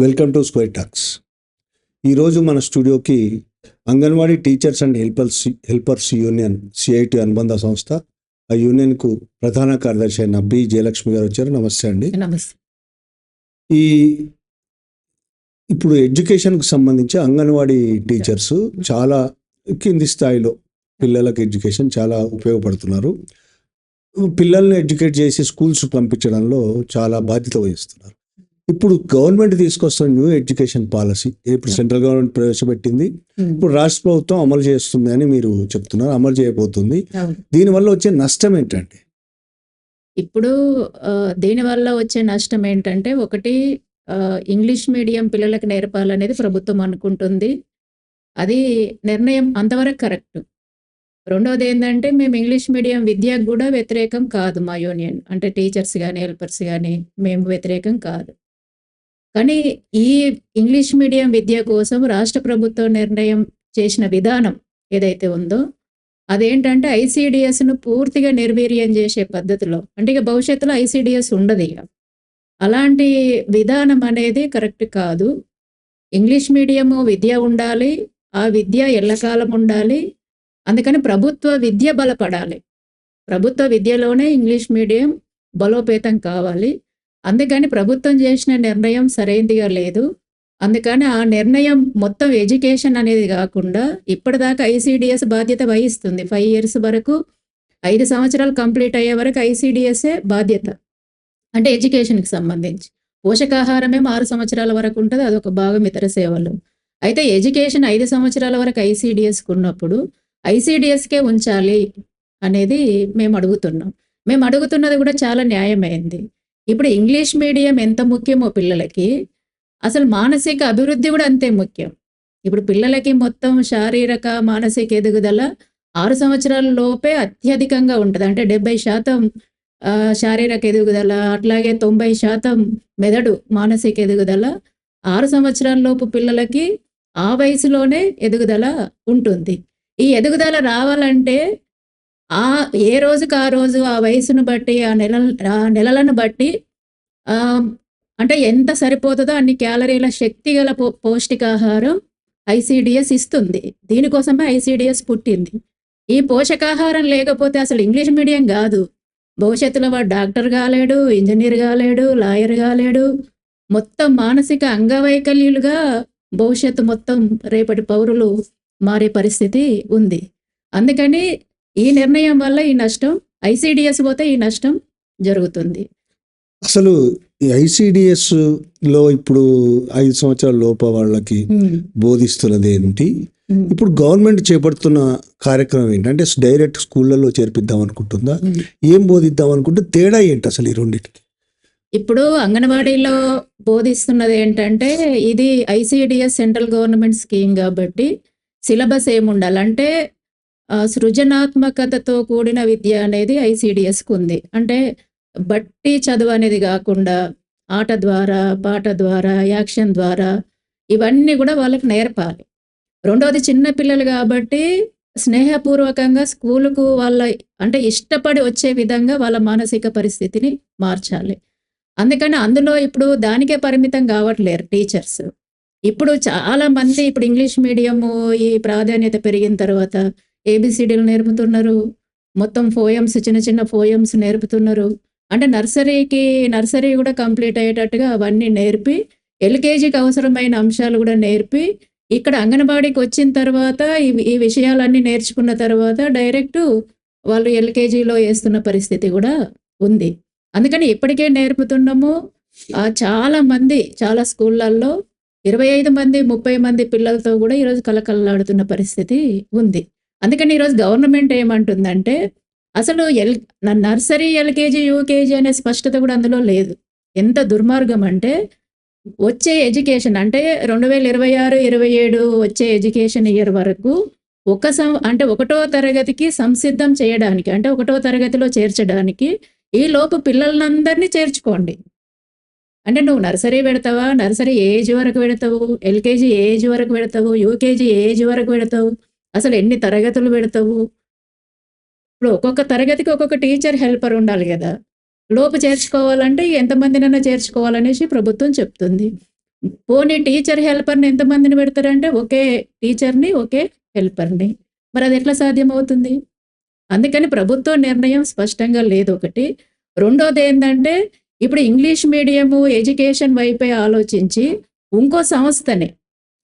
Welcome to square talks. ఈరోజు మన స్టూడియోకి anganwadi teachers and helpers helpers union CIT అనుబంధ సంస్థ ఆ యూనియన్కు ప్రధాన కార్యదర్శి అయిన బి. జయలక్ష్మి గారు వచ్చారు. నమస్తే అండి. నమస్తే. ఈ ఇప్పుడు ఎడ్యుకేషన్కి సంబంధించి అంగన్వాడీ టీచర్స్ చాలా కింది స్థాయిలో పిల్లలకు ఎడ్యుకేషన్ చాలా ఉపయోగపడుతున్నారు. పిల్లల్ని ఎడ్యుకేట్ చేసి స్కూల్స్ పంపించడంలో చాలా బాధ్యత వహిస్తున్నారు. ఇప్పుడు గవర్నమెంట్ తీసుకొస్తున్న న్యూ ఎడ్యుకేషన్ పాలసీ ఇప్పుడు సెంట్రల్ గవర్నమెంట్ ప్రవేశపెట్టింది ఇప్పుడు రాష్ట్ర ప్రభుత్వం అమలు చేస్తుంది అని మీరు చెప్తున్నారు అమలు చేయబోతుంది. దీనివల్ల వచ్చే నష్టం ఏంటండి ఇప్పుడు దీనివల్ల వచ్చే నష్టం ఏంటంటే ఒకటి ఇంగ్లీష్ మీడియం పిల్లలకు నేర్పాలనేది ప్రభుత్వం అనుకుంటుంది. అది నిర్ణయం అంతవరకు కరెక్ట్. రెండోది ఏంటంటే మేము ఇంగ్లీష్ మీడియం విద్యకు కూడా వ్యతిరేకం కాదు మా యూనియన్. అంటే టీచర్స్ కానీ హెల్పర్స్ కానీ మేము వ్యతిరేకం కాదు. కానీ ఈ ఇంగ్లీష్ మీడియం విద్య కోసం రాష్ట్ర ప్రభుత్వం నిర్ణయం చేసిన విధానం ఏదైతే ఉందో అదేంటంటే ఐసీడిఎస్ను పూర్తిగా నిర్వీర్యం చేసే పద్ధతిలో అంటే ఇక భవిష్యత్తులో ఐసీడిఎస్ ఉండదు ఇక. అలాంటి విధానం అనేది కరెక్ట్ కాదు. ఇంగ్లీష్ మీడియము విద్య ఉండాలి ఆ విద్య ఎల్లకాలం ఉండాలి అందుకని ప్రభుత్వ విద్య బలపడాలి. ప్రభుత్వ విద్యలోనే ఇంగ్లీష్ మీడియం బలోపేతం కావాలి. అందుకని ప్రభుత్వం చేసిన నిర్ణయం సరైనదిగా లేదు. అందుకని ఆ నిర్ణయం మొత్తం ఎడ్యుకేషన్ అనేది కాకుండా ఇప్పటిదాకా ఐసీడిఎస్ బాధ్యత వహిస్తుంది. ఫైవ్ ఇయర్స్ వరకు ఐదు సంవత్సరాలు కంప్లీట్ అయ్యే వరకు ఐసీడిఎస్ఏ బాధ్యత. అంటే ఎడ్యుకేషన్కి సంబంధించి. పోషకాహారమేమో ఆరు సంవత్సరాల వరకు ఉంటుంది అదొక భాగం ఇతర సేవలు. అయితే ఎడ్యుకేషన్ ఐదు సంవత్సరాల వరకు ఐసీడిఎస్కి ఉన్నప్పుడు ఐసీడిఎస్కే ఉంచాలి అనేది మేము అడుగుతున్నాం. మేము అడుగుతున్నది కూడా చాలా న్యాయమైంది. ఇప్పుడు ఇంగ్లీష్ మీడియం ఎంత ముఖ్యమో పిల్లలకి అసలు మానసిక అభివృద్ధి కూడా అంతే ముఖ్యం. ఇప్పుడు పిల్లలకి మొత్తం శారీరక మానసిక ఎదుగుదల ఆరు సంవత్సరాల లోపే అత్యధికంగా ఉంటుంది. అంటే డెబ్బై శాతం శారీరక ఎదుగుదల అట్లాగే తొంభై శాతం మెదడు మానసిక ఎదుగుదల ఆరు సంవత్సరాల లోపు పిల్లలకి ఆ వయసులోనే ఎదుగుదల ఉంటుంది. ఈ ఎదుగుదల రావాలంటే ఆ ఏ రోజుకు ఆ రోజు ఆ వయసును బట్టి ఆ నెల ఆ నెలలను బట్టి అంటే ఎంత సరిపోతుందో అన్ని క్యాలరీల శక్తి గల పో పౌష్టికాహారం ఐసీడిఎస్ ఇస్తుంది. దీనికోసమే ఐసీడిఎస్ పుట్టింది. ఈ పోషకాహారం లేకపోతే అసలు ఇంగ్లీష్ మీడియం కాదు. భవిష్యత్తులో వాడు డాక్టర్ కాలేడు ఇంజనీర్ కాలేడు లాయర్ కాలేడు. మొత్తం మానసిక అంగవైకల్యులుగా భవిష్యత్తు మొత్తం రేపటి పౌరులు మారే పరిస్థితి ఉంది. అందుకని ఈ నిర్ణయం వల్ల ఈ నష్టం ఐసీడిఎస్ పోతే ఈ నష్టం జరుగుతుంది. అసలు ఈ ఐసిడిఎస్లో ఇప్పుడు ఐదు సంవత్సరాల లోప వాళ్ళకి బోధిస్తున్నది ఏంటి. ఇప్పుడు గవర్నమెంట్ చేపడుతున్న కార్యక్రమం ఏంటంటే డైరెక్ట్ స్కూళ్ళల్లో చేర్పిద్దాం అనుకుంటుందా. ఏం బోధిద్దాం అనుకుంటే తేడా ఏంటి అసలు ఈ రెండింటికి? ఇప్పుడు అంగన్వాడీలో బోధిస్తున్నది ఏంటంటే ఇది ఐసిడిఎస్ సెంట్రల్ గవర్నమెంట్ స్కీమ్ కాబట్టి సిలబస్ ఏముండాలంటే సృజనాత్మకతతో కూడిన విద్య అనేది ఐసిడిఎస్కి ఉంది. అంటే బట్టి చదువు అనేది కాకుండా ఆట ద్వారా పాట ద్వారా యాక్షన్ ద్వారా ఇవన్నీ కూడా వాళ్ళకి నేర్పాలి. రెండవది చిన్న పిల్లలు కాబట్టి స్నేహపూర్వకంగా స్కూలుకు వాళ్ళ అంటే ఇష్టపడి వచ్చే విధంగా వాళ్ళ మానసిక పరిస్థితిని మార్చాలి. అందుకని అందులో ఇప్పుడు దానికే పరిమితం కావట్లేరు టీచర్స్. ఇప్పుడు చాలా మంది ఇప్పుడు ఇంగ్లీష్ మీడియము ఈ ప్రాధాన్యత పెరిగిన తర్వాత ఏబిసిడీలు నేర్పుతున్నారు. మొత్తం ఫోయమ్స్ చిన్న చిన్న ఫోయమ్స్ నేర్పుతున్నారు. అంటే నర్సరీకి నర్సరీ కూడా కంప్లీట్ అయ్యేటట్టుగా అవన్నీ నేర్పి ఎల్కేజీకి అవసరమైన అంశాలు కూడా నేర్పి ఇక్కడ అంగన్వాడీకి వచ్చిన తర్వాత ఈ ఈ విషయాలన్నీ నేర్చుకున్న తర్వాత డైరెక్ట్ వాళ్ళు ఎల్కేజీలో వేస్తున్న పరిస్థితి కూడా ఉంది. అందుకని ఇప్పటికే నేర్పుతున్నాము. చాలా మంది చాలా స్కూళ్ళల్లో ఇరవై ఐదు మంది ముప్పై మంది పిల్లలతో కూడా ఈరోజు కలకలలాడుతున్న పరిస్థితి ఉంది. అందుకని ఈరోజు గవర్నమెంట్ ఏమంటుందంటే అసలు ఎల్ నర్సరీ ఎల్కేజీ యూకేజీ అనే స్పష్టత కూడా అందులో లేదు. ఎంత దుర్మార్గం అంటే వచ్చే ఎడ్యుకేషన్ అంటే రెండు వేల ఇరవై ఆరు ఇరవై ఏడు వచ్చే ఎడ్యుకేషన్ ఇయర్ వరకు ఒక సం అంటే ఒకటో తరగతికి సంసిద్ధం చేయడానికి అంటే ఒకటో తరగతిలో చేర్చడానికి ఈ లోపు పిల్లలందరినీ చేర్చుకోండి. అంటే నువ్వు నర్సరీ పెడతావా? నర్సరీ ఏ ఏజ్ వరకు పెడతావు? ఎల్కేజీ ఏ ఏజ్ వరకు పెడతావు? యూకేజీ ఏ ఏజ్ వరకు పెడతావు? అసలు ఎన్ని తరగతులు పెడతావు? ఇప్పుడు ఒక్కొక్క తరగతికి ఒక్కొక్క టీచర్ హెల్పర్ ఉండాలి కదా లోపు చేర్చుకోవాలంటే ఎంతమందినైనా చేర్చుకోవాలనేసి ప్రభుత్వం చెప్తుంది పోనీ టీచర్ హెల్పర్‌ని ఎంతమందిని పెడతారంటే ఒకే టీచర్‌ని, ఒకే హెల్పర్‌ని. మరి అది ఎట్లా సాధ్యమవుతుంది? అందుకని ప్రభుత్వ నిర్ణయం స్పష్టంగా లేదు ఒకటి రెండోది ఏంటంటే ఇప్పుడు ఇంగ్లీష్ మీడియము ఎడ్యుకేషన్ వైపే ఆలోచించి ఇంకో సంస్థని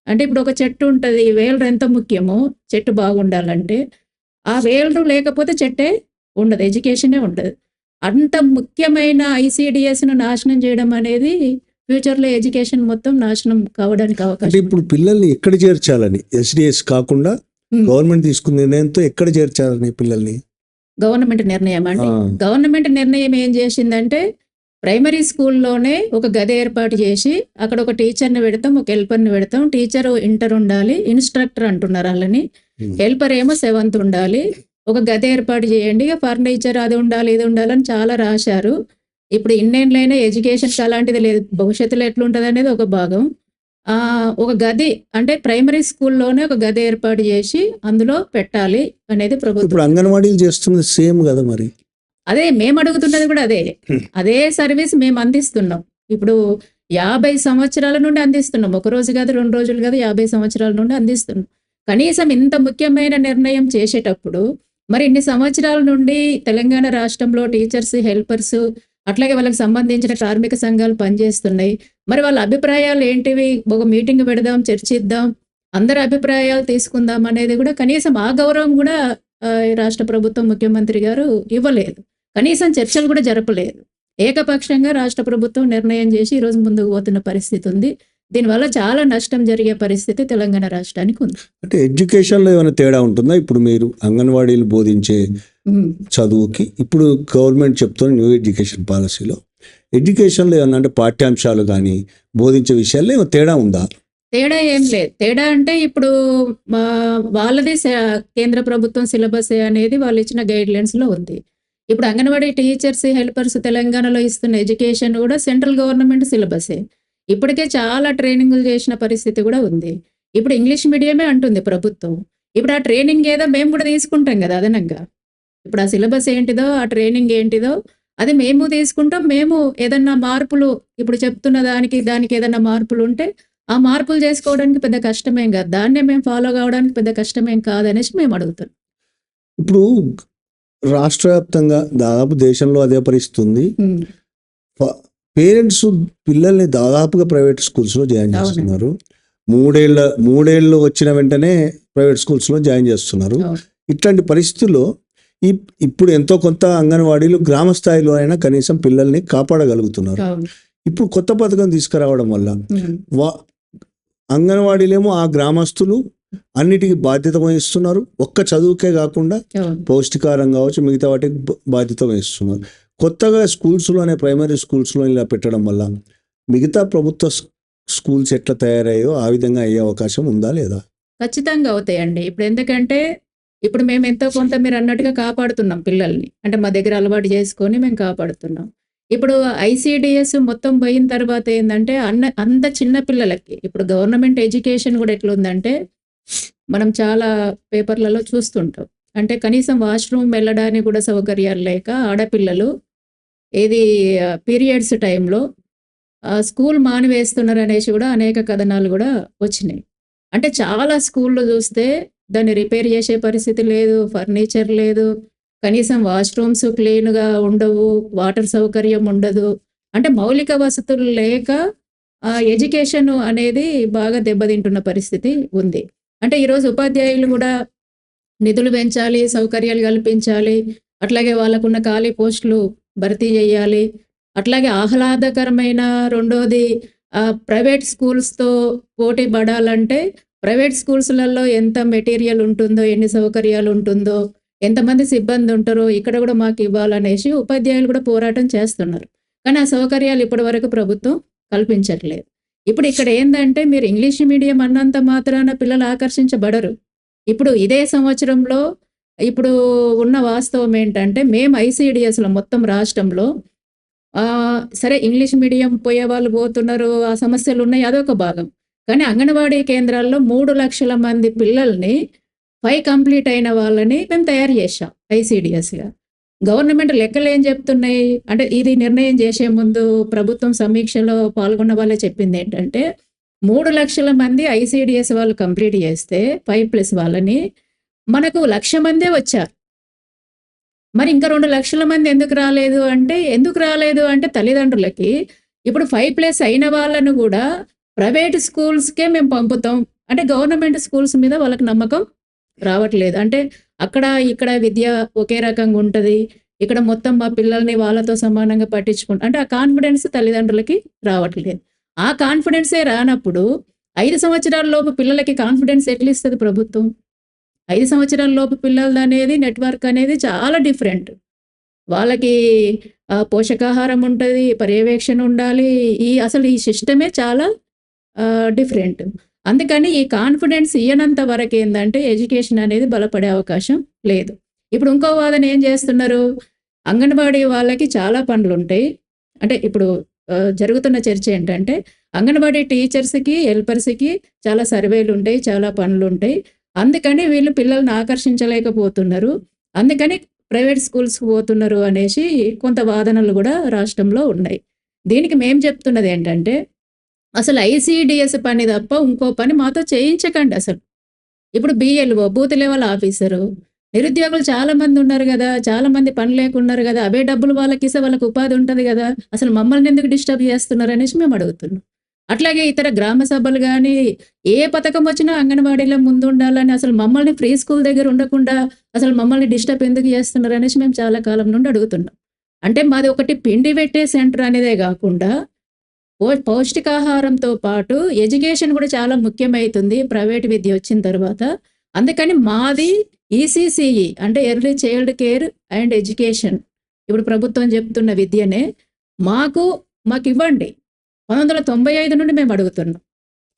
అంటే ఇప్పుడు ఒక చెట్టు ఉంటుంది వేలరు ఎంత ముఖ్యమో చెట్టు బాగుండాలంటే, ఆ వేళ్ళు లేకపోతే చెట్టే ఉండదు. ఎడ్యుకేషనే ఉండదు. అంత ముఖ్యమైన ఐసీడీఎస్‌ను నాశనం చేయడం అనేది ఫ్యూచర్‌లో ఎడ్యుకేషన్ మొత్తం నాశనం కావడానికి అవకాశం ఇప్పుడు పిల్లల్ని ఎక్కడ చేర్చాలని ఎస్డిఎస్ కాకుండా. గవర్నమెంట్ తీసుకున్న నిర్ణయంతో ఎక్కడ చేర్చాలని పిల్లల్ని గవర్నమెంట్ నిర్ణయం అండి. గవర్నమెంట్ నిర్ణయం ఏం చేసిందంటే ప్రైమరీ స్కూల్‌లోనే ఒక గది ఏర్పాటు చేసి అక్కడ ఒక టీచర్‌ని పెడతాం. ఒక హెల్పర్‌ని పెడతాం. టీచరు ఇంటర్ ఉండాలి. ఇన్‌స్ట్రక్టర్ అంటున్నారు ఆళ్ళని. ఉమ్. హెల్పర్ ఏమో సెవెంత్ ఉండాలి. ఒక గది ఏర్పాటు చేయండి. ఫర్నిచర్ అది ఉండాలి, ఇది ఉండాలని చాలా రాశారు. ఇప్పుడు ఇన్నేళ్ళైనా ఎడ్యుకేషన్‌కి అలాంటిది లేదు. భవిష్యత్తులో ఎట్లుంటదనేది ఒక భాగం. ఒక గది అంటే ప్రైమరీ స్కూల్‌లోనే ఒక గది ఏర్పాటు చేసి అందులో పెట్టాలి అనేది ప్రభుత్వం. ఇప్పుడు అంగన్వాడీలు చేస్తుంది సేమ్ కదా మరి అదే మేము అడుగుతున్నది కూడా అదే. అదే సర్వీస్ మేము అందిస్తున్నాం. ఇప్పుడు 50 సంవత్సరాల నుండి అందిస్తున్నాం. ఒక రోజు కాదు, 2 రోజులు కాదు, 50 సంవత్సరాల నుండి అందిస్తున్నాం. కనీసం ఇంత ముఖ్యమైన నిర్ణయం చేసేటప్పుడు మరి ఇన్ని సంవత్సరాల నుండి తెలంగాణ రాష్ట్రంలో టీచర్స్, హెల్పర్స్ అట్లాగే వాళ్ళకి సంబంధించిన కార్మిక సంఘాలు పనిచేస్తున్నాయి. మరి వాళ్ళ అభిప్రాయాలు ఏంటివి? ఒక మీటింగ్ పెడదాం, చర్చిద్దాం, అందరి అభిప్రాయాలు తీసుకుందాం అనేది కూడా కనీసం ఆ గౌరవం కూడా రాష్ట్ర ప్రభుత్వం ముఖ్యమంత్రి గారు ఇవ్వలేదు. కనీసం చర్చలు కూడా జరపలేదు. ఏకపక్షంగా రాష్ట్ర ప్రభుత్వం నిర్ణయం చేసి ఈరోజు ముందుకు పోతున్న పరిస్థితి ఉంది. దీనివల్ల చాలా నష్టం జరిగే పరిస్థితి తెలంగాణ రాష్ట్రానికి ఉంది. అంటే ఎడ్యుకేషన్లో ఏమైనా తేడా ఉంటుందా ఇప్పుడు మీరు అంగన్వాడీలు బోధించే. చదువుకి ఇప్పుడు గవర్నమెంట్ చెప్తున్న న్యూ ఎడ్యుకేషన్ పాలసీలో ఎడ్యుకేషన్లో ఏమన్నా అంటే పాఠ్యాంశాలు కానీ బోధించే విషయాల్లో ఏమైనా తేడా ఉందా తేడా ఏం లేదు. తేడా అంటే ఇప్పుడు వాళ్ళది కేంద్ర ప్రభుత్వం సిలబసే అనేది వాళ్ళు ఇచ్చిన గైడ్‌లైన్స్‌లో ఉంది. ఇప్పుడు అంగన్వాడీ టీచర్స్, హెల్పర్స్ తెలంగాణలో ఇస్తున్న ఎడ్యుకేషన్ కూడా సెంట్రల్ గవర్నమెంట్ సిలబసే. ఇప్పటికే చాలా ట్రైనింగులు చేసిన పరిస్థితి కూడా ఉంది. ఇప్పుడు ఇంగ్లీష్ మీడియమే అంటుంది ప్రభుత్వం. ఇప్పుడు ఆ ట్రైనింగ్ ఏదో మేము కూడా తీసుకుంటాం కదా అదనంగా. ఇప్పుడు ఆ సిలబస్ ఏంటిదో, ఆ ట్రైనింగ్ ఏంటిదో అది మేము తీసుకుంటాం. మేము ఏదన్నా మార్పులు ఇప్పుడు చెప్తున్న దానికి, దానికి ఏదన్నా మార్పులు ఉంటే ఆ మార్పులు చేసుకోవడానికి పెద్ద కష్టమేం కాదు. దాన్నే మేము ఫాలో కావడానికి పెద్ద కష్టమేం కాదనేసి మేము అడుగుతున్నాం. ఇప్పుడు రాష్ట్ర వ్యాప్తంగా దాదాపు దేశంలో అదే పరిస్థితి ఉంది హ్మ్. పేరెంట్స్ పిల్లల్ని దాదాపుగా ప్రైవేట్ స్కూల్స్లో జాయిన్. చేస్తున్నారు మూడేళ్ళ మూడేళ్ళు వచ్చిన వెంటనే ప్రైవేట్ స్కూల్స్లో జాయిన్ చేస్తున్నారు. ఇట్లాంటి పరిస్థితుల్లో ఈ ఇప్పుడు ఎంతో కొంత అంగన్వాడీలు గ్రామ స్థాయిలో అయినా కనీసం పిల్లల్ని కాపాడగలుగుతున్నారు. ఇప్పుడు కొత్త పథకం తీసుకురావడం వల్ల. వా అంగన్వాడీలేమో ఆ గ్రామస్తులు అన్నిటికీ బాధ్యత వహిస్తున్నారు ఒక్క చదువుకే కాకుండా. పౌష్టికారం కావచ్చు మిగతా వాటికి బాధ్యత వహిస్తున్నారు కొత్తగా స్కూల్స్లోనే ప్రైమరీ స్కూల్స్లో ఇలా పెట్టడం వల్ల మిగతా ప్రభుత్వ స్కూల్స్ ఎట్లా తయారయ్యో ఆ విధంగా అయ్యే అవకాశం ఉందా లేదా ఖచ్చితంగా అవుతాయండి. ఇప్పుడు ఎందుకంటే ఇప్పుడు మేము ఎంతో కొంత మీరు అన్నట్టుగా కాపాడుతున్నాం పిల్లల్ని. అంటే మా దగ్గర అలవాటు చేసుకొని మేము కాపాడుతున్నాం. ఇప్పుడు ఐసీడీఎస్ మొత్తం పోయిన తర్వాత ఏంటంటే అన్న అంత చిన్న పిల్లలకి ఇప్పుడు గవర్నమెంట్ ఎడ్యుకేషన్ కూడా ఎట్లుందంటే మనం చాలా పేపర్‌లలో చూస్తుంటాం. అంటే కనీసం వాష్‌రూమ్ వెళ్ళడానికి కూడా సౌకర్యాలు లేక ఆడపిల్లలు ఏది పీరియడ్స్ టైంలో స్కూల్ స్కూల్ మానివేస్తున్నారనేసి కూడా అనేక కథనాలు కూడా వచ్చినాయి. అంటే చాలా స్కూళ్ళు చూస్తే దాన్ని రిపేర్ చేసే పరిస్థితి లేదు. ఫర్నిచర్ లేదు. కనీసం వాష్‌రూమ్స్ క్లీన్‌గా ఉండవు. వాటర్ సౌకర్యం ఉండదు. అంటే మౌలిక వసతులు లేక ఎడ్యుకేషన్ అనేది బాగా దెబ్బతింటున్న పరిస్థితి ఉంది. అంటే ఈరోజు ఉపాధ్యాయులు కూడా నిధులు పెంచాలి, సౌకర్యాలు కల్పించాలి. అట్లాగే వాళ్ళకున్న ఖాళీ పోస్టులు భర్తీ చేయాలి. అట్లాగే ఆహ్లాదకరమైన రెండోది ప్రైవేట్ స్కూల్స్‌తో పోటీ పడాలంటే ప్రైవేట్ స్కూల్స్‌లలో ఎంత మెటీరియల్ ఉంటుందో, ఎన్ని సౌకర్యాలు ఉంటుందో, ఎంతమంది సిబ్బంది ఉంటారో ఇక్కడ కూడా మాకు ఇవ్వాలనేసి ఉపాధ్యాయులు కూడా పోరాటం చేస్తున్నారు. కానీ ఆ సౌకర్యాలు ఇప్పటి వరకు ప్రభుత్వం కల్పించట్లేదు. ఇప్పుడు ఇక్కడ ఏంటంటే మీరు ఇంగ్లీష్ మీడియం అన్నంత మాత్రాన పిల్లలు ఆకర్షించబడరు. ఇప్పుడు ఇదే సంవత్సరంలో ఇప్పుడు ఉన్న వాస్తవం ఏంటంటే మేము ఐసీడీఎస్‌లో మొత్తం రాష్ట్రంలో సరే ఇంగ్లీష్ మీడియం పోయే వాళ్ళు పోతున్నారు. ఆ సమస్యలు ఉన్నాయి అదొక భాగం. కానీ అంగన్వాడీ కేంద్రాల్లో మూడు లక్షల మంది పిల్లల్ని పై కంప్లీట్ అయిన వాళ్ళని మేము తయారు చేశాం ఐసీడిఎస్గా గవర్నమెంట్ లెక్కలు ఏం చెప్తున్నాయి అంటే ఇది నిర్ణయం చేసే ముందు ప్రభుత్వం సమీక్షలో పాల్గొన్న వాళ్ళే చెప్పింది ఏంటంటే మూడు లక్షల మంది ఐసిడిఎస్ వాళ్ళు కంప్లీట్ చేస్తే ఫైవ్ ప్లస్ వాళ్ళని మనకు లక్ష మందే వచ్చారు. మరి ఇంకా రెండు లక్షల మంది ఎందుకు రాలేదు అంటే ఎందుకు రాలేదు అంటే తల్లిదండ్రులకి ఇప్పుడు ఫైవ్ ప్లస్ అయిన వాళ్ళను కూడా ప్రైవేట్ స్కూల్స్కే మేము పంపుతాం. అంటే గవర్నమెంట్ స్కూల్స్ మీద వాళ్ళకి నమ్మకం రావట్లేదు. అంటే అక్కడ ఇక్కడ విద్య ఒకే రకంగా ఉంటుంది. ఇక్కడ మొత్తం మా పిల్లల్ని వాళ్ళతో సమానంగా పట్టించుకుంటా అంటే ఆ కాన్ఫిడెన్స్ తల్లిదండ్రులకి రావట్లేదు. ఆ కాన్ఫిడెన్సే రానప్పుడు ఐదు సంవత్సరాల లోపు పిల్లలకి కాన్ఫిడెన్స్ ఎట్లా ఇస్తుంది ప్రభుత్వం? ఐదు సంవత్సరాల లోపు పిల్లలది అనేది నెట్వర్క్ అనేది చాలా డిఫరెంట్ వాళ్ళకి పోషకాహారం ఉంటుంది పర్యవేక్షణ ఉండాలి ఈ అసలు ఈ సిస్టమే చాలా డిఫరెంట్ అందుకని ఈ కాన్ఫిడెన్స్ ఇయ్యనంత వరకు ఏంటంటే ఎడ్యుకేషన్ అనేది బలపడే అవకాశం లేదు. ఇప్పుడు ఇంకో వాదన ఏం చేస్తున్నారు? అంగన్వాడీ వాళ్ళకి చాలా పనులు ఉంటాయి అంటే ఇప్పుడు జరుగుతున్న చర్చ ఏంటంటే అంగన్వాడీ టీచర్స్కి హెల్పర్స్కి చాలా సర్వేలు ఉంటాయి చాలా పనులు ఉంటాయి. అందుకని వీళ్ళు పిల్లల్ని ఆకర్షించలేకపోతున్నారు. అందుకని ప్రైవేట్ స్కూల్స్కి పోతున్నారు అనేసి కొంత వాదనలు కూడా రాష్ట్రంలో ఉన్నాయి. దీనికి మేము చెప్తున్నది ఏంటంటే అసలు ఐసీడిఎస్ పని తప్ప ఇంకో పని మాతో చేయించకండి అసలు. ఇప్పుడు బిఎల్ఓ బూత్ లెవెల్ ఆఫీసరు నిరుద్యోగులు చాలా మంది ఉన్నారు కదా చాలా మంది పని లేకున్నారు కదా అవే డబ్బులు వాళ్ళకి ఇస్తే వాళ్ళకి ఉపాధి ఉంటుంది కదా అసలు మమ్మల్ని ఎందుకు డిస్టర్బ్ చేస్తున్నారు అనేసి మేము అడుగుతున్నాం. అట్లాగే ఇతర గ్రామ సభలు కానీ ఏ పథకం వచ్చినా అంగన్వాడీలో ముందు ఉండాలని అసలు మమ్మల్ని ఫ్రీ స్కూల్ దగ్గర ఉండకుండా అసలు మమ్మల్ని డిస్టర్బ్ ఎందుకు చేస్తున్నారు అనేసి మేము చాలా కాలం నుండి అడుగుతున్నాం. అంటే మాది ఒకటి పిండి పెట్టే సెంటర్ అనేదే కాకుండా పౌష్టికాహారంతో పాటు ఎడ్యుకేషన్ కూడా చాలా ముఖ్యమవుతుంది ప్రైవేట్ విద్య వచ్చిన తర్వాత. అందుకని మాది ఈసీసీఈ అంటే early child care and education ఇప్పుడు ప్రభుత్వం చెప్తున్న విద్యనే మాకు మాకు ఇవ్వండి. పంతొమ్మిది వందల తొంభై ఐదు నుండి మేము అడుగుతున్నాం.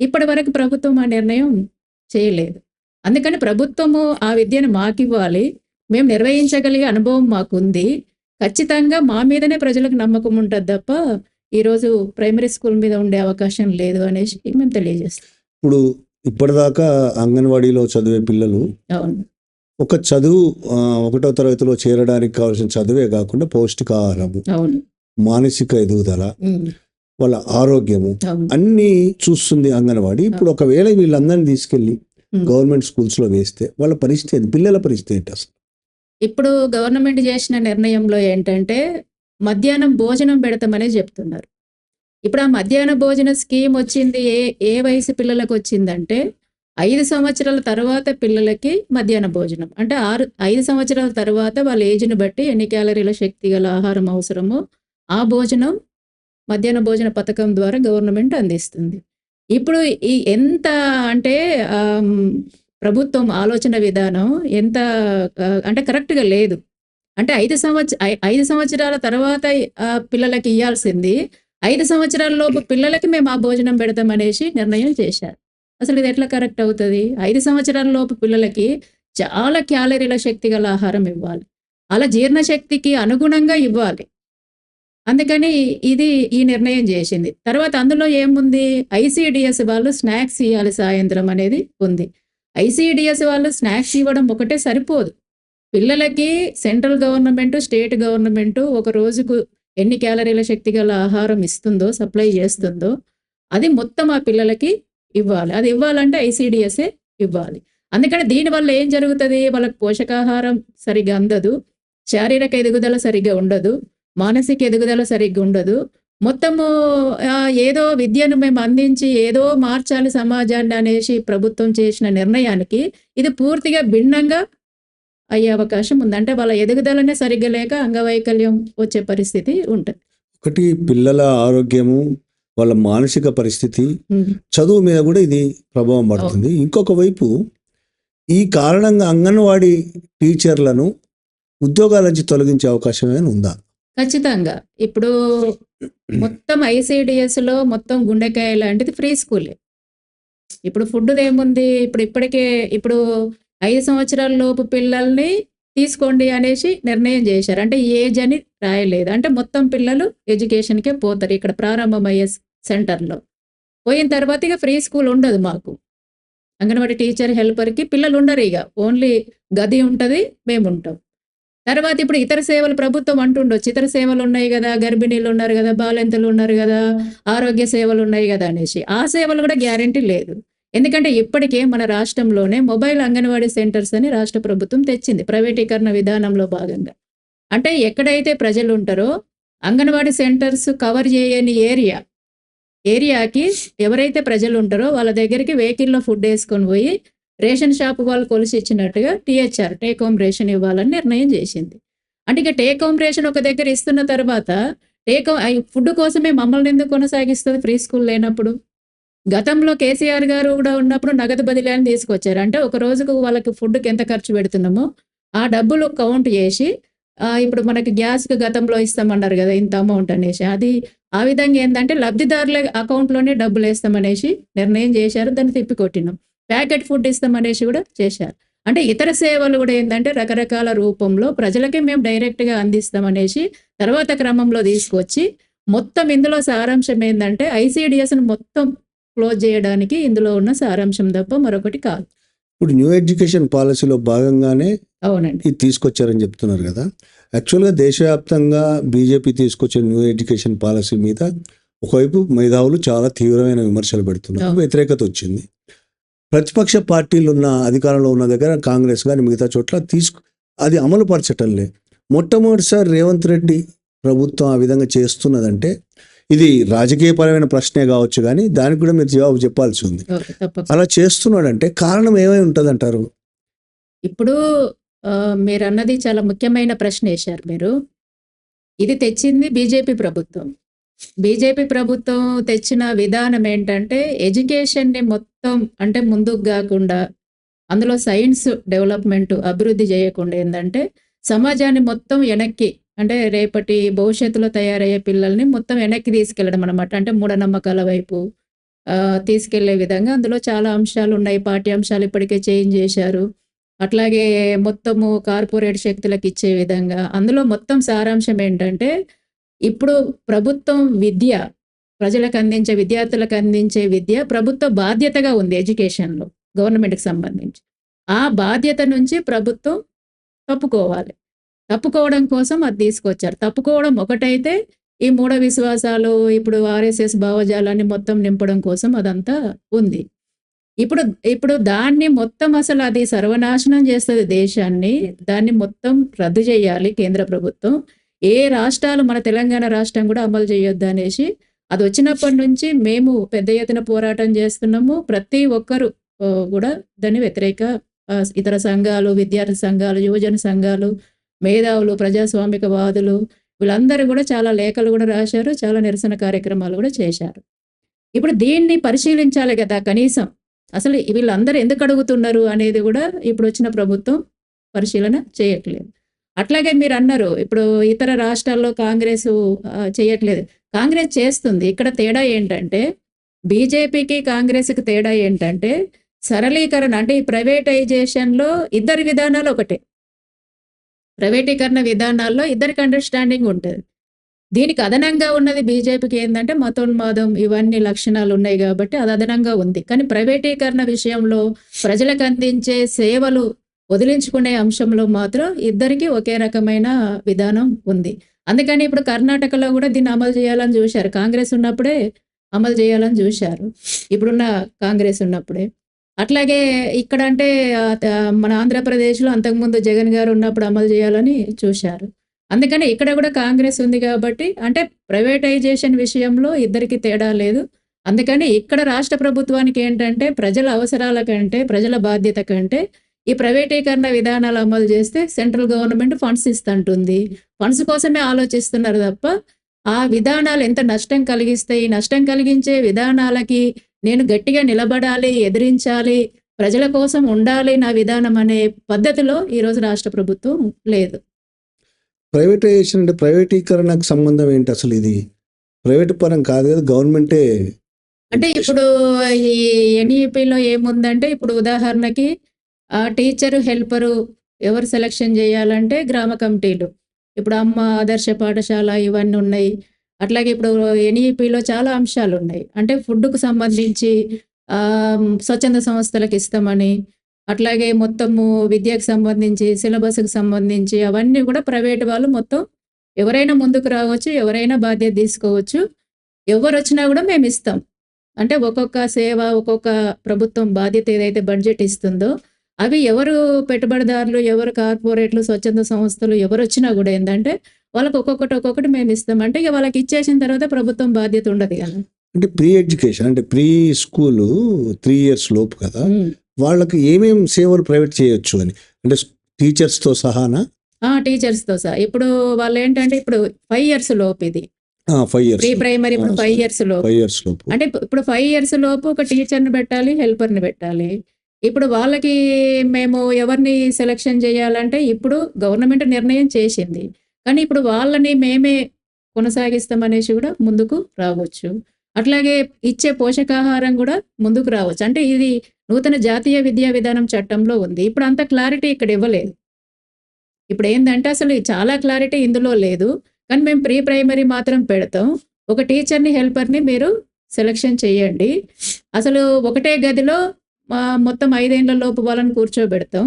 ఇప్పటి వరకు ప్రభుత్వం ఆ నిర్ణయం చేయలేదు. అందుకని ప్రభుత్వము ఆ విద్యను మాకు ఇవ్వాలి. మేము నిర్వహించగలిగే అనుభవం మాకుంది. ఖచ్చితంగా మా మీదనే ప్రజలకు నమ్మకం ఉంటుంది తప్ప ఈరోజు ప్రైమరీ స్కూల్ మీద ఉండే అవకాశం లేదు అనేసి మేము తెలియజేస్తాం. ఇప్పుడు ఇప్పటిదాకా అంగన్వాడీలో చదివే పిల్లలు అవును. ఒక చదువు ఒకటో తరగతిలో చేరడానికి కావాల్సిన చదువే కాకుండా పౌష్టికాహారము మానసిక ఎదుగుదల వాళ్ళ ఆరోగ్యము అన్నీ చూస్తుంది అంగన్వాడీ. ఇప్పుడు ఒకవేళ వీళ్ళందరినీ తీసుకెళ్ళి. గవర్నమెంట్ స్కూల్స్లో వేస్తే వాళ్ళ పరిస్థితి? పిల్లల పరిస్థితి ఏంటి అసలు? ఇప్పుడు గవర్నమెంట్ చేసిన నిర్ణయంలో ఏంటంటే మధ్యాహ్నం భోజనం పెడతామని చెప్తున్నారు. ఇప్పుడు ఆ మధ్యాహ్న భోజన స్కీమ్ వచ్చింది ఏ ఏ వయసు పిల్లలకు వచ్చిందంటే ఐదు సంవత్సరాల తర్వాత పిల్లలకి మధ్యాహ్న భోజనం. అంటే ఆరు ఐదు సంవత్సరాల తర్వాత వాళ్ళ ఏజ్ని బట్టి ఎన్ని క్యాలరీల శక్తి గల ఆహారం అవసరమో ఆ భోజనం మధ్యాహ్న భోజన పథకం ద్వారా గవర్నమెంట్ అందిస్తుంది. ఇప్పుడు ఈ ఎంత అంటే ప్రభుత్వం ఆలోచన విధానం ఎంత అంటే కరెక్ట్గా లేదు. అంటే ఐదు సంవత్సర ఐదు సంవత్సరాల తర్వాత ఆ, పిల్లలకి ఇవ్వాల్సింది ఐదు సంవత్సరాల లోపు పిల్లలకి మేము ఆ భోజనం పెడతాం అనేసి నిర్ణయం చేశారు. అసలు ఇది ఎట్లా కరెక్ట్ అవుతుంది? ఐదు సంవత్సరాల లోపు పిల్లలకి చాలా క్యాలరీల శక్తి గల ఆహారం ఇవ్వాలి. అలా జీర్ణశక్తికి అనుగుణంగా ఇవ్వాలి. అందుకని ఇది ఈ నిర్ణయం చేసింది. తర్వాత అందులో ఏముంది? ఐసిడిఎస్ వాళ్ళు స్నాక్స్ ఇవ్వాలి సాయంత్రం అనేది ఉంది. ఐసిడిఎస్ వాళ్ళు స్నాక్స్ ఇవ్వడం ఒకటే సరిపోదు. పిల్లలకి సెంట్రల్ గవర్నమెంట్ స్టేట్ గవర్నమెంట్ ఒక రోజుకు ఎన్ని క్యాలరీల శక్తి గల ఆహారం ఇస్తుందో సప్లై చేస్తుందో అది మొత్తం ఆ పిల్లలకి ఇవ్వాలి. అది ఇవ్వాలంటే ఐసీడిఎస్ఏ ఇవ్వాలి. అందుకని దీనివల్ల ఏం జరుగుతుంది? వాళ్ళకి పోషకాహారం సరిగా అందదు. శారీరక ఎదుగుదల సరిగ్గా ఉండదు. మానసిక ఎదుగుదల సరిగ్గా ఉండదు. మొత్తము ఏదో విద్యను మేము అందించి ఏదో మార్చాలి సమాజాన్ని అనేసి ప్రభుత్వం చేసిన నిర్ణయానికి ఇది పూర్తిగా భిన్నంగా అయ్యే అవకాశం ఉంది. అంటే వాళ్ళ ఎదుగుదలనే సరిగ్గా లేక అంగవైకల్యం వచ్చే పరిస్థితి ఉంటుంది. ఒకటి పిల్లల ఆరోగ్యము వాళ్ళ మానసిక పరిస్థితి చదువు మీద కూడా ఇది ప్రభావం పడుతుంది. ఇంకొక వైపు ఈ కారణంగా అంగన్వాడీ టీచర్లను ఉద్యోగాల నుంచి తొలగించే అవకాశం ఏమైనా ఉందా? ఖచ్చితంగా. ఇప్పుడు మొత్తం ఐసిడిఎస్లో మొత్తం గుండెకాయ లాంటిది ఫ్రీ స్కూలే. ఇప్పుడు ఫుడ్ ఏముంది? ఇప్పుడు ఇప్పటికే ఇప్పుడు ఐదు సంవత్సరాల లోపు పిల్లల్ని తీసుకోండి అనేసి నిర్ణయం చేశారు. అంటే ఏజ్ అని రాయలేదు. అంటే మొత్తం పిల్లలు ఎడ్యుకేషన్కే పోతారు. ఇక్కడ ప్రారంభమయ్యే సెంటర్లో. పోయిన తర్వాత ఇక ఫ్రీ స్కూల్ ఉండదు మాకు. అంగన్వాడీ టీచర్ హెల్పర్కి పిల్లలు ఉండరు ఇక. ఓన్లీ గది ఉంటుంది మేము ఉంటాం. తర్వాత ఇప్పుడు ఇతర సేవలు ప్రభుత్వం అంటుండొచ్చు. ఇతర సేవలు ఉన్నాయి కదా గర్భిణీలు ఉన్నారు కదా బాలింతలు ఉన్నారు కదా ఆరోగ్య సేవలు ఉన్నాయి కదా అనేసి. ఆ సేవలు కూడా గ్యారంటీ లేదు. ఎందుకంటే ఇప్పటికే మన రాష్ట్రంలోనే మొబైల్ అంగన్వాడీ సెంటర్స్ అని రాష్ట్ర ప్రభుత్వం తెచ్చింది ప్రైవేటీకరణ విధానంలో భాగంగా. అంటే ఎక్కడైతే ప్రజలు ఉంటారో అంగన్వాడీ సెంటర్స్ కవర్ చేయని ఏరియా ఏరియాకి ఎవరైతే ప్రజలు ఉంటారో వాళ్ళ దగ్గరికి వెహికల్లో ఫుడ్ వేసుకొని పోయి రేషన్ షాప్ వాళ్ళు కొలిసి ఇచ్చినట్టుగా టీహెచ్ఆర్ టేక్ హోమ్ రేషన్ ఇవ్వాలని నిర్ణయం చేసింది. అంటే ఇక టేక్ హోమ్ రేషన్ ఒక దగ్గర ఇస్తున్న తర్వాత టేక్ ఫుడ్ కోసమే మమ్మల్ని ఎందుకు కొనసాగిస్తుంది ఫ్రీ స్కూల్ లేనప్పుడు? గతంలో కేసీఆర్ గారు కూడా ఉన్నప్పుడు నగదు బదిలీ అని తీసుకొచ్చారు. అంటే ఒక రోజుకు వాళ్ళకి ఫుడ్కి ఎంత ఖర్చు పెడుతున్నామో ఆ డబ్బులు కౌంట్ చేసి ఇప్పుడు మనకి గ్యాస్కి గతంలో ఇస్తామన్నారు కదా ఇంత అమౌంట్ అనేసి. అది ఆ విధంగా ఏంటంటే లబ్ధిదారుల అకౌంట్లోనే డబ్బులు వేస్తామనేసి నిర్ణయం చేశారు దాన్ని తిప్పికొట్టినాం. ప్యాకెట్ ఫుడ్ ఇస్తామనేసి కూడా చేశారు. అంటే ఇతర సేవలు కూడా ఏంటంటే రకరకాల రూపంలో ప్రజలకే మేము డైరెక్ట్గా అందిస్తామనేసి తర్వాత క్రమంలో తీసుకొచ్చి మొత్తం ఇందులో సారాంశం ఏంటంటే ఐసీడిఎస్ని మొత్తం క్లోజ్ చేయడానికి ఇందులో ఉన్న సారాంశం తప్ప మరొకటి కాదు. ఇప్పుడు న్యూ ఎడ్యుకేషన్ పాలసీలో భాగంగానే అవునండి. ఇది తీసుకొచ్చారని చెప్తున్నారు కదా. యాక్చువల్గా దేశవ్యాప్తంగా బీజేపీ తీసుకొచ్చే న్యూ ఎడ్యుకేషన్ పాలసీ మీద ఒకవైపు మేధావులు చాలా తీవ్రమైన విమర్శలు పెడుతున్నారు. వ్యతిరేకత వచ్చింది. ప్రతిపక్ష పార్టీలు ఉన్న అధికారంలో ఉన్న దగ్గర కాంగ్రెస్ కానీ మిగతా చోట్ల తీసుకు అది అమలు పరచటం లే మొట్టమొదటిసారి రేవంత్ రెడ్డి ప్రభుత్వం ఆ విధంగా చేస్తున్నదంటే ఇది రాజకీయపరమైన ప్రశ్నే కావచ్చు కానీ దానికి కూడా మీరు జవాబు చెప్పాల్సి ఉంది. అలా చేస్తున్నాడంటే కారణం ఏమై ఉంటుంది అంటారు ఇప్పుడు మీరు అన్నది చాలా ముఖ్యమైన ప్రశ్న వేశారు మీరు. ఇది తెచ్చింది బీజేపీ ప్రభుత్వం. బీజేపీ ప్రభుత్వం తెచ్చిన విధానం ఏంటంటే ఎడ్యుకేషన్ని మొత్తం అంటే ముందుకు కాకుండా అందులో సైన్స్ డెవలప్మెంట్ అభివృద్ధి చేయకుండా ఏంటంటే సమాజాన్ని మొత్తం వెనక్కి అంటే రేపటి భవిష్యత్తులో తయారయ్యే పిల్లల్ని మొత్తం వెనక్కి తీసుకెళ్ళడం అనమాట అంటే మూఢనమ్మకాల వైపు తీసుకెళ్ళే విధంగా అందులో చాలా అంశాలు ఉన్నాయి. పాఠ్యాంశాలు ఇప్పటికే చేంజ్ చేశారు. అట్లాగే మొత్తము కార్పొరేట్ శక్తులకు ఇచ్చే విధంగా అందులో మొత్తం సారాంశం ఏంటంటే ఇప్పుడు ప్రభుత్వం విద్య ప్రజలకు అందించే విద్యార్థులకు అందించే విద్య ప్రభుత్వ బాధ్యతగా ఉంది ఎడ్యుకేషన్లో గవర్నమెంట్కి సంబంధించి. ఆ బాధ్యత నుంచి ప్రభుత్వం తప్పుకోవాలి. తప్పుకోవడం కోసం అది తీసుకొచ్చారు. తప్పుకోవడం ఒకటైతే ఈ మూఢ విశ్వాసాలు ఇప్పుడు ఆర్ఎస్ఎస్ భావజాలాన్ని మొత్తం నింపడం కోసం అదంతా ఉంది. ఇప్పుడు ఇప్పుడు దాన్ని మొత్తం అసలు అది సర్వనాశనం చేస్తుంది దేశాన్ని దాన్ని మొత్తం రద్దు చేయాలి కేంద్ర ప్రభుత్వం. ఏ రాష్ట్రాలు మన తెలంగాణ రాష్ట్రం కూడా అమలు చేయొద్దు అనేసి అది వచ్చినప్పటి నుంచి మేము పెద్ద ఎత్తున పోరాటం చేస్తున్నాము. ప్రతి ఒక్కరు కూడా దాన్ని వ్యతిరేక ఇతర సంఘాలు విద్యార్థి సంఘాలు యువజన సంఘాలు మేధావులు ప్రజాస్వామికవాదులు వీళ్ళందరూ కూడా చాలా లేఖలు కూడా రాశారు చాలా నిరసన కార్యక్రమాలు కూడా చేశారు. ఇప్పుడు దీన్ని పరిశీలించాలి కదా కనీసం. అసలు వీళ్ళందరూ ఎందుకు అడుగుతున్నారు అనేది కూడా ఇప్పుడు వచ్చిన ప్రభుత్వం పరిశీలన చేయట్లేదు. అట్లాగే మీరు అన్నారు ఇప్పుడు ఇతర రాష్ట్రాల్లో కాంగ్రెస్ చేయట్లేదు. కాంగ్రెస్ చేస్తుంది. ఇక్కడ తేడా ఏంటంటే బీజేపీకి కాంగ్రెస్కి తేడా ఏంటంటే సరళీకరణ అంటే ఈ ప్రైవేటైజేషన్లో ఇద్దరి విధానాలు ఒకటే. ప్రైవేటీకరణ విధానాల్లో ఇద్దరికి అండర్స్టాండింగ్ ఉంటుంది. దీనికి అదనంగా ఉన్నది బీజేపీకి ఏంటంటే మతోన్మాదం ఇవన్నీ లక్షణాలు ఉన్నాయి కాబట్టి అది అదనంగా ఉంది. కానీ ప్రైవేటీకరణ విషయంలో ప్రజలకు అందించే సేవలు వదిలించుకునే అంశంలో మాత్రం ఇద్దరికి ఒకే రకమైన విధానం ఉంది. అందుకని ఇప్పుడు కర్ణాటకలో కూడా దీన్ని అమలు చేయాలని చూశారు. కాంగ్రెస్ ఉన్నప్పుడే అమలు చేయాలని చూశారు. ఇప్పుడున్న కాంగ్రెస్ ఉన్నప్పుడే. అట్లాగే ఇక్కడ అంటే మన ఆంధ్రప్రదేశ్లో అంతకుముందు జగన్ గారు ఉన్నప్పుడు అమలు చేయాలని చూశారు. అందుకని ఇక్కడ కూడా కాంగ్రెస్ ఉంది కాబట్టి అంటే ప్రైవేటైజేషన్ విషయంలో ఇద్దరికి తేడా లేదు. అందుకని ఇక్కడ రాష్ట్ర ప్రభుత్వానికి ఏంటంటే ప్రజల అవసరాల కంటే ప్రజల బాధ్యత కంటే ఈ ప్రైవేటీకరణ విధానాలు అమలు చేస్తే సెంట్రల్ గవర్నమెంట్ ఫండ్స్ ఇస్తుంటుంది. ఫండ్స్ కోసమే ఆలోచిస్తున్నారు తప్ప ఆ విధానాలు ఎంత నష్టం కలిగిస్తాయి ఈ నష్టం కలిగించే విధానాలకి నేను గట్టిగా నిలబడాలి ఎదిరించాలి ప్రజల కోసం ఉండాలి నా విధానం అనే పద్ధతిలో ఈరోజు రాష్ట్ర ప్రభుత్వం లేదు. ప్రైవేటైజేషన్ అంటే ప్రైవేటీకరణకు సంబంధం ఏంటి అసలు ఇది? ప్రైవేట్ పరం కాదు కదా గవర్నమెంటే అంటే ఇప్పుడు ఈ ఎన్ఈపిలో ఏముందంటే ఇప్పుడు ఉదాహరణకి ఆ టీచరు హెల్పరు ఎవరు సెలక్షన్ చేయాలంటే గ్రామ కమిటీలు. ఇప్పుడు అమ్మ ఆదర్శ పాఠశాల ఇవన్నీ ఉన్నాయి. అట్లాగే ఇప్పుడు ఎన్ఈపిలో చాలా అంశాలు ఉన్నాయి అంటే ఫుడ్కు సంబంధించి స్వచ్ఛంద సంస్థలకు ఇస్తామని అట్లాగే మొత్తము విద్యకు సంబంధించి సిలబస్కి సంబంధించి అవన్నీ కూడా ప్రైవేట్ వాళ్ళు మొత్తం ఎవరైనా ముందుకు రావచ్చు ఎవరైనా బాధ్యత తీసుకోవచ్చు. ఎవరు వచ్చినా కూడా మేము ఇస్తాం. అంటే ఒక్కొక్క సేవ ఒక్కొక్క ప్రభుత్వం బాధ్యత ఏదైతే బడ్జెట్ ఇస్తుందో అవి ఎవరు పెట్టుబడిదారులు ఎవరు కార్పొరేట్లు స్వచ్ఛంద సంస్థలు ఎవరు వచ్చినా కూడా ఏంటంటే వాళ్ళకి ఒక్కొక్కటి ఒక్కొక్కటి మేము ఇస్తాం. అంటే ఇక వాళ్ళకి ఇచ్చేసిన తర్వాత ప్రభుత్వం బాధ్యత ఉండదు కదా. అంటే ప్రీ ఎడ్యుకేషన్ అంటే ప్రీ స్కూల్ త్రీ ఇయర్స్ లోపు కదా వాళ్ళకి ఏమేం సేవలు ప్రైవేట్ చేయొచ్చు అని? అంటే టీచర్స్తో సహానా? ఆ టీచర్స్తో సహా. ఇప్పుడు వాళ్ళు ఏంటంటే ఇప్పుడు ఫైవ్ ఇయర్స్ లోపు ఇది. ఫైవ్ ఇయర్స్ ప్రీ ప్రైమరీ ఇప్పుడు ఫైవ్ ఇయర్స్ లోపు. ఫైవ్ ఇయర్స్ లోపు. అంటే ఇప్పు- ఇప్పుడు ఫైవ్ ఇయర్స్ లోపు ఒక టీచర్ని పెట్టాలి హెల్పర్ని పెట్టాలి. ఇప్పుడు వాళ్ళకి మేము ఎవరిని సెలక్షన్ చేయాలంటే ఇప్పుడు గవర్నమెంట్ నిర్ణయం చేసింది. కానీ ఇప్పుడు వాళ్ళని మేమే కొనసాగిస్తామనేసి కూడా ముందుకు రావచ్చు. అట్లాగే ఇచ్చే పోషకాహారం కూడా ముందుకు రావచ్చు. అంటే ఇది నూతన జాతీయ విద్యా విధానం చట్టంలో ఉంది. ఇప్పుడు అంత క్లారిటీ ఇక్కడ ఇవ్వలేదు. ఇప్పుడు ఏంటంటే అసలు చాలా క్లారిటీ ఇందులో లేదు. కానీ మేము ప్రీ ప్రైమరీ మాత్రం పెడతాం. ఒక టీచర్ని హెల్పర్ని మీరు సెలక్షన్ చేయండి. అసలు ఒకటే గదిలో మొత్తం ఐదేళ్ళ లోపు వాళ్ళని కూర్చోబెడతాం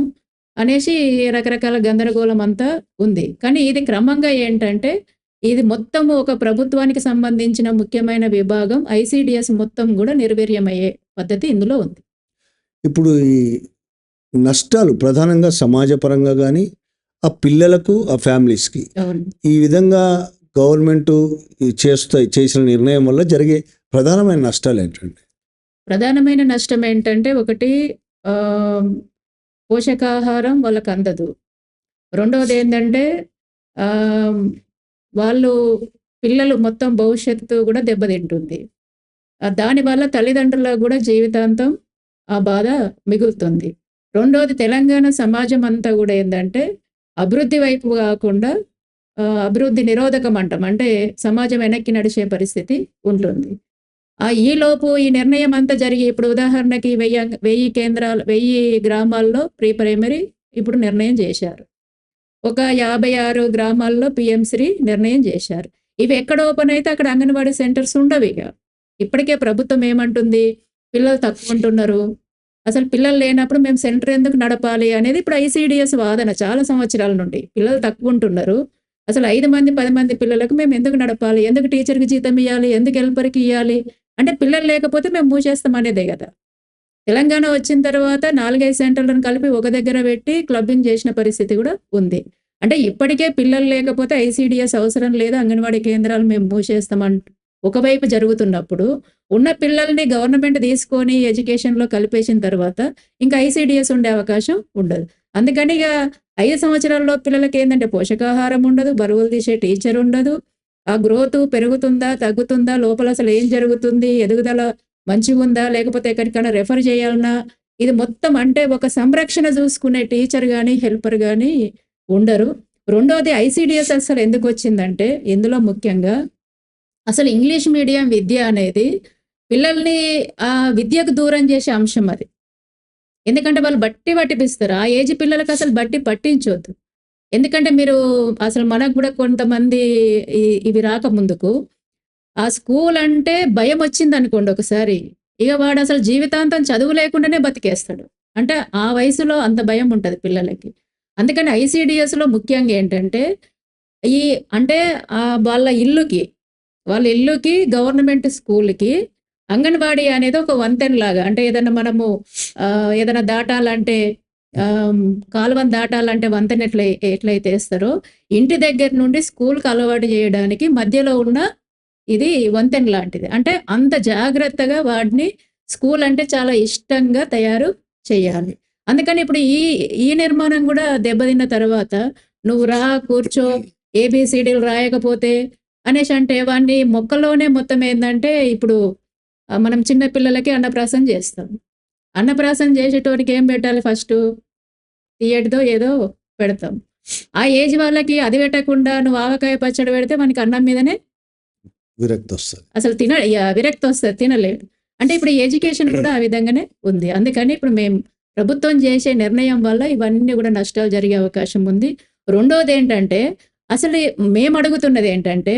అనేసి రకరకాల గందరగోళం అంతా ఉంది. కానీ ఇది క్రమంగా ఏంటంటే ఇది మొత్తం ఒక ప్రభుత్వానికి సంబంధించిన ముఖ్యమైన విభాగం ఐసిడిఎస్ మొత్తం కూడా నిర్వీర్యమయ్యే పద్ధతి ఇందులో ఉంది. ఇప్పుడు ఈ నష్టాలు ప్రధానంగా సమాజపరంగా కానీ ఆ పిల్లలకు ఆ ఫ్యామిలీస్కి ఈ విధంగా గవర్నమెంట్ చేస్తా చేసిన నిర్ణయం వల్ల జరిగే ప్రధానమైన నష్టాలు ఏంటంటే ప్రధానమైన నష్టం ఏంటంటే ఒకటి పోషకాహారం వాళ్ళకి అందదు. రెండవది ఏంటంటే వాళ్ళు పిల్లలు మొత్తం భవిష్యత్తు కూడా దెబ్బతింటుంది. దానివల్ల తల్లిదండ్రులకు కూడా జీవితాంతం ఆ బాధ మిగులుతుంది. రెండవది తెలంగాణ సమాజం అంతా కూడా ఏంటంటే అభివృద్ధి వైపు కాకుండా అభివృద్ధి నిరోధకం అంటాం అంటే సమాజం వెనక్కి నడిచే పరిస్థితి ఉంటుంది. ఆ ఈలోపు ఈ నిర్ణయం అంతా జరిగి ఇప్పుడు ఉదాహరణకి వెయ్యి వెయ్యి కేంద్రాలు వెయ్యి గ్రామాల్లో ప్రీ ప్రైమరీ ఇప్పుడు నిర్ణయం చేశారు. ఒక యాభై ఆరు గ్రామాల్లో పిఎంశ్రీ నిర్ణయం చేశారు. ఇవి ఎక్కడ ఓపెన్ అయితే అక్కడ అంగన్వాడీ సెంటర్స్ ఉండవు ఇక. ఇప్పటికే ప్రభుత్వం ఏమంటుంది? పిల్లలు తక్కువ ఉంటున్నారు. అసలు పిల్లలు లేనప్పుడు మేము సెంటర్ ఎందుకు నడపాలి అనేది ఇప్పుడు ఐసీడిఎస్ వాదన చాలా సంవత్సరాల నుండి. పిల్లలు తక్కువ ఉంటున్నారు. అసలు ఐదు మంది పది మంది పిల్లలకు మేము ఎందుకు నడపాలి? ఎందుకు టీచర్కి జీతం ఇవ్వాలి ఎందుకు హెల్పర్కి ఇవ్వాలి అంటే పిల్లలు లేకపోతే మేము మూసేస్తాం అనేదే కదా. తెలంగాణ వచ్చిన తర్వాత నాలుగైదు సెంటర్లను కలిపి ఒక దగ్గర పెట్టి క్లబ్బింగ్ చేసిన పరిస్థితి కూడా ఉంది. అంటే ఇప్పటికే పిల్లలు లేకపోతే ఐసీడిఎస్ అవసరం లేదు అంగన్వాడీ కేంద్రాలు మేము మూసేస్తామంట ఒకవైపు జరుగుతున్నప్పుడు ఉన్న పిల్లల్ని గవర్నమెంట్ తీసుకొని ఎడ్యుకేషన్లో కలిపేసిన తర్వాత ఇంకా ఐసీడిఎస్ ఉండే అవకాశం ఉండదు. అందుకని ఇక ఐదు సంవత్సరాల్లో పిల్లలకి ఏంటంటే పోషకాహారం ఉండదు బరువులు తీసే టీచర్ ఉండదు ఆ గ్రోత్ పెరుగుతుందా తగ్గుతుందా లోపల అసలు ఏం జరుగుతుంది ఎదుగుదల మంచిగా ఉందా లేకపోతే ఎక్కడికైనా రెఫర్ చేయాలన్నా? ఇది మొత్తం అంటే ఒక సంరక్షణ చూసుకునే టీచర్ కానీ హెల్పర్ కానీ ఉండరు. రెండోది ఐసిడిఎస్ అసలు ఎందుకు వచ్చిందంటే ఇందులో ముఖ్యంగా అసలు ఇంగ్లీష్ మీడియం విద్య అనేది పిల్లల్ని ఆ విద్యకు దూరం చేసే అంశం అది. ఎందుకంటే వాళ్ళు బట్టి పట్టిపిస్తారు. ఆ ఏజ్ పిల్లలకు అసలు బట్టి పట్టించొద్దు. ఎందుకంటే మీరు అసలు మనకు కూడా కొంతమంది ఇవి రాక ముందుకు ఆ స్కూల్ అంటే భయం వచ్చింది అనుకోండి ఒకసారి. ఇక వాడు అసలు జీవితాంతం చదువు లేకుండానే బతికేస్తాడు. అంటే ఆ వయసులో అంత భయం ఉంటుంది పిల్లలకి. అందుకని ఐసీడిఎస్లో ముఖ్యంగా ఏంటంటే ఈ అంటే వాళ్ళ ఇల్లుకి వాళ్ళ ఇల్లుకి గవర్నమెంట్ స్కూల్కి అంగన్వాడీ అనేది ఒక వంతెన లాగా అంటే ఏదైనా మనము ఏదైనా దాటాలంటే కాలువను దాటాలంటే వంతెన ఎట్లా ఎట్లయితే వేస్తారో ఇంటి దగ్గర నుండి స్కూల్కి అలవాటు చేయడానికి మధ్యలో ఉన్న ఇది వంతెన లాంటిది. అంటే అంత జాగ్రత్తగా వాడిని స్కూల్ అంటే చాలా ఇష్టంగా తయారు చేయాలి. అందుకని ఇప్పుడు ఈ ఈ నిర్మాణం కూడా దెబ్బతిన్న తర్వాత నువ్వు రా కూర్చో ఏబిసిడీలు రాయకపోతే అనేసి అంటే వాడిని మొక్కలోనే మొత్తం ఏంటంటే ఇప్పుడు మనం చిన్న పిల్లలకి అన్నప్రాసం చేస్తాం. అన్నప్రాసం చేసేటోనికి ఏం పెట్టాలి ఫస్ట్? తీయటిదో ఏదో పెడతాం. ఆ ఏజ్ వాళ్ళకి అది పెట్టకుండా నువ్వు ఆవకాయ పచ్చడి పెడితే మనకి అన్నం మీదనే విరక్తి వస్తుంది. అసలు తిన విరక్తి వస్తుంది తినలేడు అంటే ఇప్పుడు ఎడ్యుకేషన్ కూడా ఆ విధంగానే ఉంది. అందుకని ఇప్పుడు మేము ప్రభుత్వం చేసే నిర్ణయం వల్ల ఇవన్నీ కూడా నష్టాలు జరిగే అవకాశం ఉంది. రెండోది ఏంటంటే అసలు మేము అడుగుతున్నది ఏంటంటే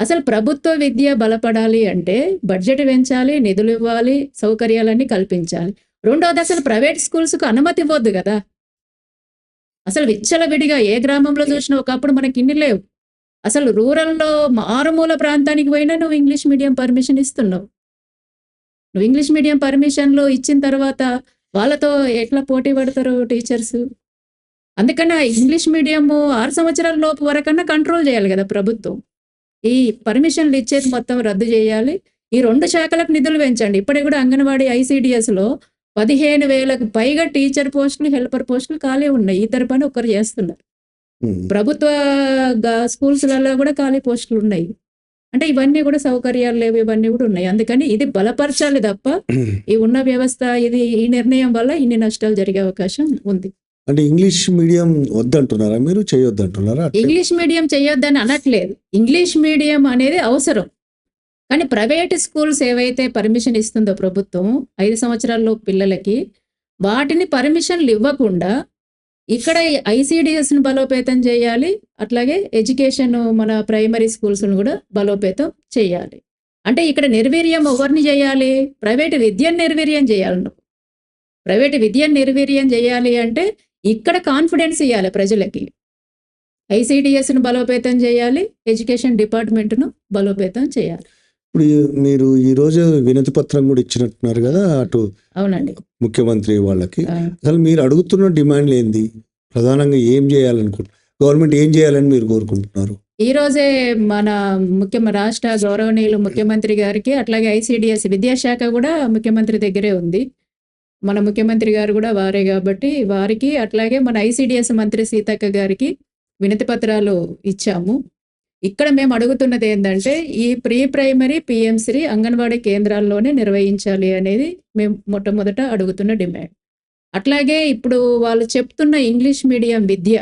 అసలు ప్రభుత్వ విద్య బలపడాలి అంటే బడ్జెట్ పెంచాలి నిధులు ఇవ్వాలి సౌకర్యాలన్నీ కల్పించాలి. రెండోది అసలు ప్రైవేట్ స్కూల్స్కు అనుమతి ఇవ్వద్దు కదా. అసలు విచ్చలవిడిగా ఏ గ్రామంలో చూసినా ఒకప్పుడు మనకి ఇన్ని లేవు. అసలు రూరల్లో మారుమూల ప్రాంతానికి పోయినా నువ్వు ఇంగ్లీష్ మీడియం పర్మిషన్ ఇస్తున్నావు. నువ్వు ఇంగ్లీష్ మీడియం పర్మిషన్లు ఇచ్చిన తర్వాత వాళ్ళతో ఎట్లా పోటీ పడతారు టీచర్స్? అందుకని ఇంగ్లీష్ మీడియం ఆరు సంవత్సరాల లోపు వరకన్నా కంట్రోల్ చేయాలి కదా ప్రభుత్వం. ఈ పర్మిషన్లు ఇచ్చేది మొత్తం రద్దు చేయాలి. ఈ రెండు శాఖలకు నిధులు పెంచండి. ఇప్పటికి కూడా అంగన్వాడీ ICDS పదిహేను వేలకు పైగా టీచర్ పోస్టులు హెల్పర్ పోస్టులు ఖాళీ ఉన్నాయి. ఇద్దరు పని ఒకరు చేస్తున్నారు. ప్రభుత్వ గా- స్కూల్స్లలో కూడా ఖాళీ పోస్టులు ఉన్నాయి. అంటే ఇవన్నీ కూడా సౌకర్యాలు లేవు ఇవన్నీ కూడా ఉన్నాయి. అందుకని ఇది బలపరచాలి తప్ప ఈ ఉన్న వ్యవస్థ ఇది ఈ నిర్ణయం వల్ల ఇన్ని నష్టాలు జరిగే అవకాశం ఉంది. అంటే ఇంగ్లీష్ మీడియం వద్దంటున్నారా మీరు? చేయొద్దంటున్నారా? ఇంగ్లీష్ మీడియం చేయొద్దని అనట్లేదు. ఇంగ్లీష్ మీడియం అనేది అవసరం. కానీ ప్రైవేట్ స్కూల్స్ ఏవైతే పర్మిషన్ ఇస్తుందో ప్రభుత్వం ఐదు సంవత్సరాల్లో పిల్లలకి వాటిని పర్మిషన్లు ఇవ్వకుండా ఇక్కడ ఐసిడిఎస్ని బలోపేతం చేయాలి అట్లాగే ఎడ్యుకేషన్ మన ప్రైమరీ స్కూల్స్ను కూడా బలోపేతం చేయాలి. అంటే ఇక్కడ నిర్వీర్యం ఎవరిని చేయాలి? ప్రైవేట్ విద్యను నిర్వీర్యం చేయాలి నువ్వు ప్రైవేట్ విద్యను నిర్వీర్యం చేయాలి అంటే ఇక్కడ కాన్ఫిడెన్స్ ఇవ్వాలి ప్రజలకి. ఐసీడిఎస్ను బలోపేతం చేయాలి ఎడ్యుకేషన్ డిపార్ట్మెంట్ను బలోపేతం చేయాలి. ఇప్పుడు మీరు ఈ రోజు వినతి పత్రం కూడా ఇచ్చినట్టున్నారు కదా అటు అవునండి. ముఖ్యమంత్రి వాళ్ళకి. అసలు మీరు అడుగుతున్న డిమాండ్లు ఏంది? ప్రధానంగా ఏం చేయాలనుకుంటున్నారు గవర్నమెంట్ ఏం చేయాలని మీరు కోరుకుంటున్నారు? ఈ రోజే మన ముఖ్య రాష్ట్ర గౌరవనీయులు ముఖ్యమంత్రి గారికి అట్లాగే ఐసిడిఎస్ విద్యాశాఖ కూడా ముఖ్యమంత్రి దగ్గరే ఉంది. మన ముఖ్యమంత్రి గారు కూడా వారే కాబట్టి వారికి అట్లాగే మన ఐసిడిఎస్ మంత్రి సీతక్క గారికి వినతి పత్రాలు ఇచ్చాము. ఇక్కడ మేము అడుగుతున్నది ఏంటంటే ఈ ప్రీ ప్రైమరీ పిఎంశ్రీ అంగన్వాడీ కేంద్రాల్లోనే నిర్వహించాలి అనేది మేము మొట్టమొదట అడుగుతున్న డిమాండ్. అట్లాగే ఇప్పుడు వాళ్ళు చెప్తున్న ఇంగ్లీష్ మీడియం విద్య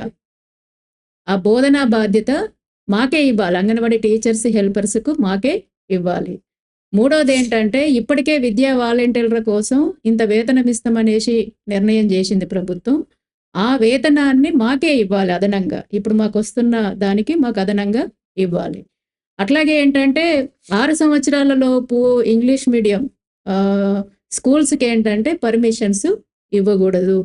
ఆ బోధనా బాధ్యత మాకే ఇవ్వాలి. అంగన్వాడీ టీచర్స్ హెల్పర్స్కు మాకే ఇవ్వాలి. మూడోది ఏంటంటే ఇప్పటికే విద్యా వాలంటీర్ల కోసం ఇంత వేతనం ఇస్తామనేసి నిర్ణయం చేసింది ప్రభుత్వం. ఆ వేతనాన్ని మాకే ఇవ్వాలి అదనంగా. ఇప్పుడు మాకు వస్తున్న దానికి మాకు అదనంగా ఇవ్వాలి. అట్లాగే ఏంటంటే ఆరు సంవత్సరాల లోపు ఇంగ్లీష్ మీడియం స్కూల్స్కి ఏంటంటే పర్మిషన్స్ ఇవ్వకూడదు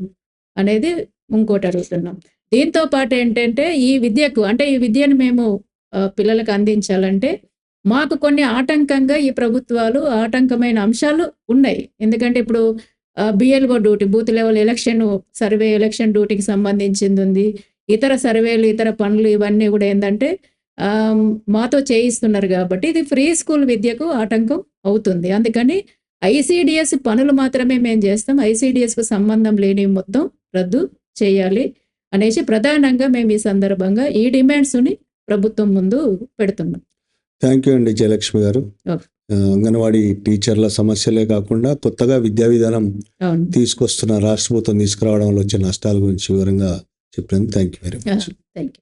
అనేది ఇంకోటి అడుగుతున్నాం. దీంతో పాటు ఏంటంటే ఈ విద్యకు అంటే ఈ విద్యను మేము పిల్లలకు అందించాలంటే మాకు కొన్ని ఆటంకంగా ఈ ప్రభుత్వాలు ఆటంకమైన అంశాలు ఉన్నాయి. ఎందుకంటే ఇప్పుడు BLO duty booth level election survey election డ్యూటీకి సంబంధించింది ఉంది. ఇతర సర్వేలు ఇతర పనులు ఇవన్నీ కూడా ఏంటంటే మాతో చేయిస్తున్నారు కాబట్టి ఇది ఫ్రీ స్కూల్ విద్యకు ఆటంకం అవుతుంది. అందుకని ఐసిడిఎస్ పనులు మాత్రమే మేము చేస్తాం. ICDS కు సంబంధం లేని మొత్తం రద్దు చేయాలి అనేసి ప్రధానంగా మేము ఈ సందర్భంగా ఈ డిమాండ్స్ని ప్రభుత్వం ముందు పెడుతున్నాం. థ్యాంక్ యూ అండి జయలక్ష్మి గారు. అంగన్వాడీ టీచర్ల సమస్యలే కాకుండా కొత్తగా విద్యా విధానం తీసుకొస్తున్న రాష్ట్ర ప్రభుత్వం తీసుకురావడంలో వచ్చే నష్టాల గురించి వివరంగా చెప్పినందుకు thank you very much. Thank you.